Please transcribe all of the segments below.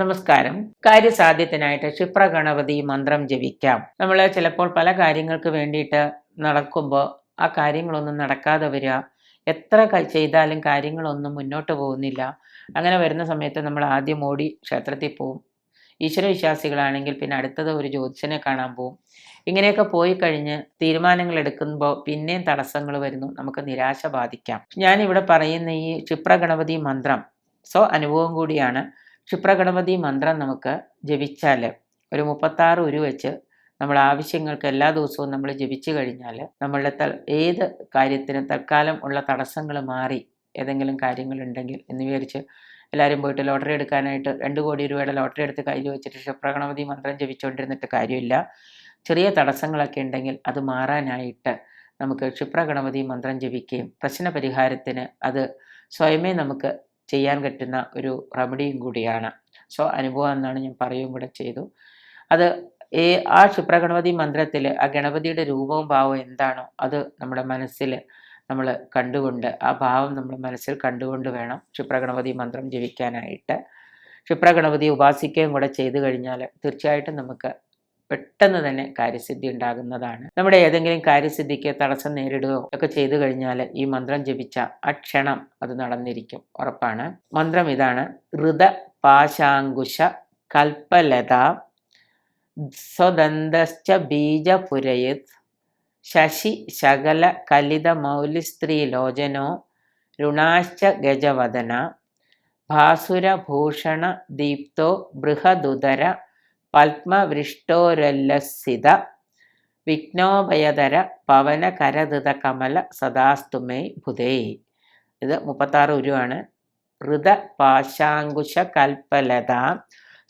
നമസ്കാരം. കാര്യസാധ്യത്തിനായിട്ട് ക്ഷിപ്രഗണപതി മന്ത്രം ജപിക്കാം. നമ്മൾ ചിലപ്പോൾ പല കാര്യങ്ങൾക്ക് വേണ്ടിയിട്ട് നടക്കുമ്പോൾ ആ കാര്യങ്ങളൊന്നും നടക്കാതെ വരിക. എത്ര ചെയ്താലും കാര്യങ്ങളൊന്നും മുന്നോട്ട് പോകുന്നില്ല. അങ്ങനെ വരുന്ന സമയത്ത് നമ്മൾ ആദ്യം ഓടി ക്ഷേത്രത്തിൽ പോവും. ഈശ്വരവിശ്വാസികളാണെങ്കിൽ പിന്നെ അടുത്തത് ഒരു ജ്യോതിഷനെ കാണാൻ പോവും. ഇങ്ങനെയൊക്കെ പോയി കഴിഞ്ഞ് തീരുമാനങ്ങൾ എടുക്കുമ്പോൾ പിന്നെയും തടസ്സങ്ങൾ വരുന്നു. നമുക്ക് നിരാശ ബാധിക്കാം. ഞാനിവിടെ പറയുന്ന ഈ ക്ഷിപ്രഗണപതി മന്ത്രം സോ അനുഭവം കൂടിയാണ്. ക്ഷിപ്രഗണപതി മന്ത്രം നമുക്ക് ജപിച്ചാൽ ഒരു മുപ്പത്താറ് ഉരു വെച്ച് നമ്മൾ ആവശ്യങ്ങൾക്ക് എല്ലാ ദിവസവും നമ്മൾ ജപിച്ചു കഴിഞ്ഞാൽ നമ്മളുടെ ത ഏത് കാര്യത്തിനും തൽക്കാലം ഉള്ള തടസ്സങ്ങൾ മാറി ഏതെങ്കിലും കാര്യങ്ങളുണ്ടെങ്കിൽ എന്ന് വിചാരിച്ച് എല്ലാവരും പോയിട്ട് ലോട്ടറി എടുക്കാനായിട്ട് രണ്ട് കോടി രൂപയുടെ ലോട്ടറി എടുത്ത് കയ്യിൽ വെച്ചിട്ട് ക്ഷിപ്രഗണപതി മന്ത്രം ജപിച്ചുകൊണ്ടിരുന്നിട്ട് കാര്യമില്ല. ചെറിയ തടസ്സങ്ങളൊക്കെ ഉണ്ടെങ്കിൽ അത് മാറാനായിട്ട് നമുക്ക് ക്ഷിപ്രഗണപതി മന്ത്രം ജപിക്കുകയും പ്രശ്ന പരിഹാരത്തിന് അത് സ്വയമേ നമുക്ക് ചെയ്യാൻ പറ്റുന്ന ഒരു റെമഡിയും കൂടിയാണ്. സോ അനുഭവം എന്നാണ് ഞാൻ പറയുകയും കൂടെ ചെയ്തു. അത് ഈ ആ ക്ഷിപ്രഗണപതി മന്ത്രത്തിൽ ആ ഗണപതിയുടെ രൂപവും ഭാവവും എന്താണോ അത് നമ്മുടെ മനസ്സിൽ നമ്മൾ കണ്ടുകൊണ്ട് ആ ഭാവം നമ്മൾ മനസ്സിൽ കണ്ടുകൊണ്ട് വേണം ക്ഷിപ്രഗണപതി മന്ത്രം ജപിക്കാനായിട്ട്. ക്ഷിപ്രഗണപതി ഉപാസിക്കുകയും കൂടെ ചെയ്തു കഴിഞ്ഞാൽ തീർച്ചയായിട്ടും നമുക്ക് പെട്ടെന്ന് തന്നെ കാര്യസിദ്ധി ഉണ്ടാകുന്നതാണ്. നമ്മുടെ ഏതെങ്കിലും കാര്യസിദ്ധിക്ക് തടസ്സം നേരിടുകയോ ഒക്കെ ചെയ്തു കഴിഞ്ഞാൽ ഈ മന്ത്രം ജപിച്ച ആ ക്ഷണം അത് നടന്നിരിക്കും. ഉറപ്പാണ്. മന്ത്രം ഇതാണ്. ഋത പാശാങ്കുശ കൽപ്പലത സ്വദന്തശ്ച ബീജപുരയത് ശശി ശകല കലിത മൗലിസ്ത്രീ ലോചനോ രുണാശ്ച ഗജവദന ഭാസുരഭൂഷണ ദീപ്തോ ബൃഹദുദര പത്മവൃഷ്ടോരല്ലസിത വിഘ്നോഭയതര പവന കരതൃത കമല സദാസ്തുമേ ഭുതേ. ഇത് മുപ്പത്താറ് ഉരുവാണ്. ഋത പാശാങ്കുശ കൽപ്പലത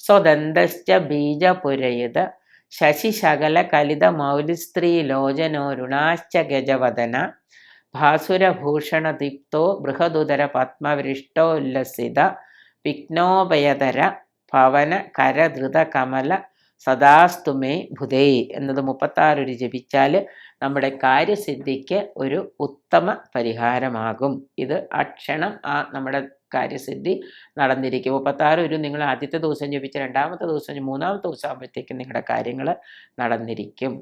സ്വദന്തശ്ച ബീജപുരയുത ശശിശകല കലിത മൗലിസ്ത്രീ ലോചനോ രുണാശ്ച ഗജവദന ഭാസുരഭൂഷണ ദീപ്തോ ബൃഹദുദര പത്മവൃഷ്ടോല്ലസിത വിഘ്നോപയതര പവന കരധൃത കമല സദാസ്തുമേ ഭുതേ എന്നത് മുപ്പത്താറൊരു ജപിച്ചാൽ നമ്മുടെ കാര്യസിദ്ധിക്ക് ഒരു ഉത്തമ പരിഹാരമാകും. ഇത് അക്ഷണം ആ നമ്മുടെ കാര്യസിദ്ധി നടന്നിരിക്കും. മുപ്പത്താറ് ഒരു നിങ്ങൾ ആദ്യത്തെ ദിവസം ജപിച്ച് രണ്ടാമത്തെ ദിവസം മൂന്നാമത്തെ ദിവസം ആകുമ്പോഴത്തേക്കും നിങ്ങളുടെ കാര്യങ്ങൾ നടന്നിരിക്കും.